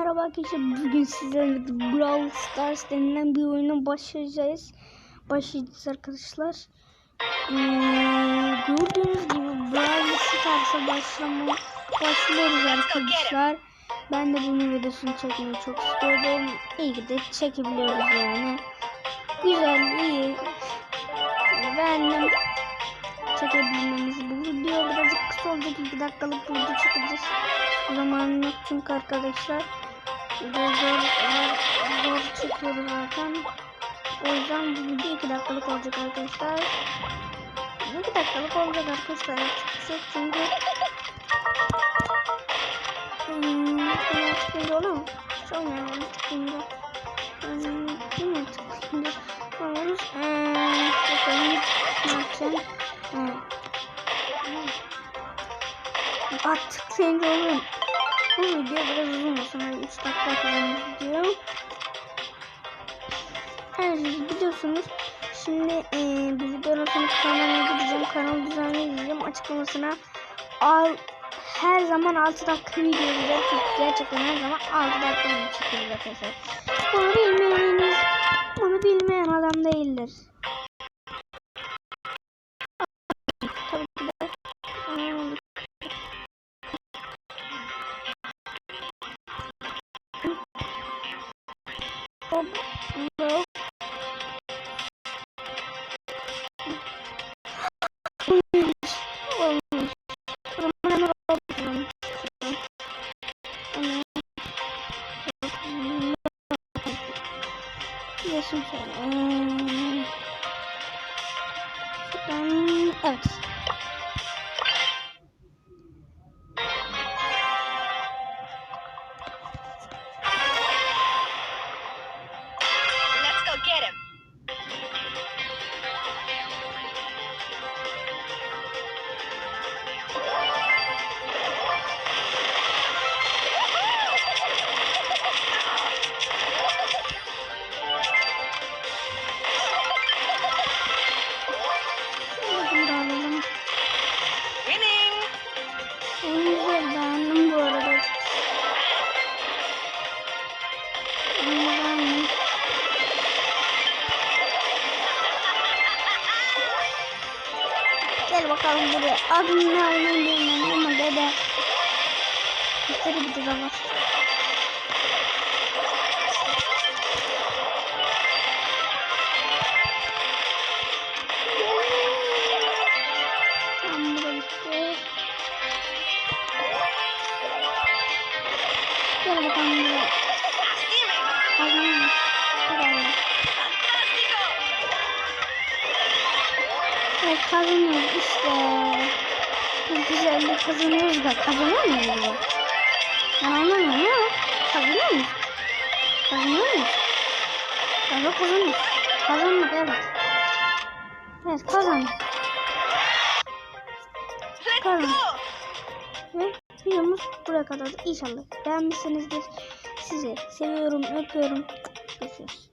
Merhaba arkadaşlar. Bugün sizlerle Brawl Stars denilen bir oyuna başlayacağız. Başlayacağız arkadaşlar. Ee, gördüğünüz gibi Brawl Stars'a başlama başlıyoruz arkadaşlar. Ben de bunun videosunu çekmeyi çok istiyordum. İyi ki de çekebiliyoruz yani. Güzel, iyi. Beğendim çekebilmemizi. Bu video birazcık kısa olacak. 2 dakikalık video çekeceğiz. O zaman yok çünkü arkadaşlar. Zor, zor, çekiyoruz zaten. O yüzden bu video 2 dakikalık olacak arkadaşlar. 2 dakikalık olacak arkadaşlar. Çıkacak çünkü. Hmm, çıkınca olur mu? Çok önemli çıkınca. Hmm, ne çıkınca? Olur. Hmm, bakalım ne yapacağım. Hmm. Artık sence oğlum. Bu video biraz uzun olsun. Hani 3 dakika falan video. Her şey biliyorsunuz. Şimdi e, bu videonun sonra kanalına gideceğim. Kanal düzenleyeceğim. Açıklamasına al her zaman 6 dakika video çünkü gerçekten her zaman 6 dakika video çekiyoruz arkadaşlar. Bunu bilmeyeniniz Hop, hop. Olmuş, olmuş. O zaman hemen yapalım. Onu- Yaşım şöyle. Şuradan, evet. En güzel beğendim bu arada. Gel bakalım buraya. Adını ne olduğunu bilmiyorum ama dede. Yukarı bir de var. Kazanmış. Herhalde. Evet kazanıyoruz işte. Bu güzel de kazanıyoruz da kazanıyor muyuz? Ben anlamıyorum ama kazanıyor muyuz? Kazanıyor muyuz? Evet kazanıyoruz. Kazandık evet. Evet kazandık. Kazandık. Ve videomuz buraya kadar. İnşallah beğenmişsinizdir. Sizi seviyorum, öpüyorum. Görüşürüz.